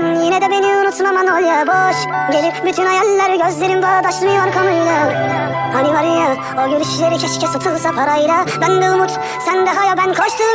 Yine de beni unutma Manolya boş. Gelir bütün hayaller gözlerim bağdaşmıyor konuyla. Hani var ya o gülüşleri keşke satılsa parayla. Ben de umut sen de haya ben koştuğum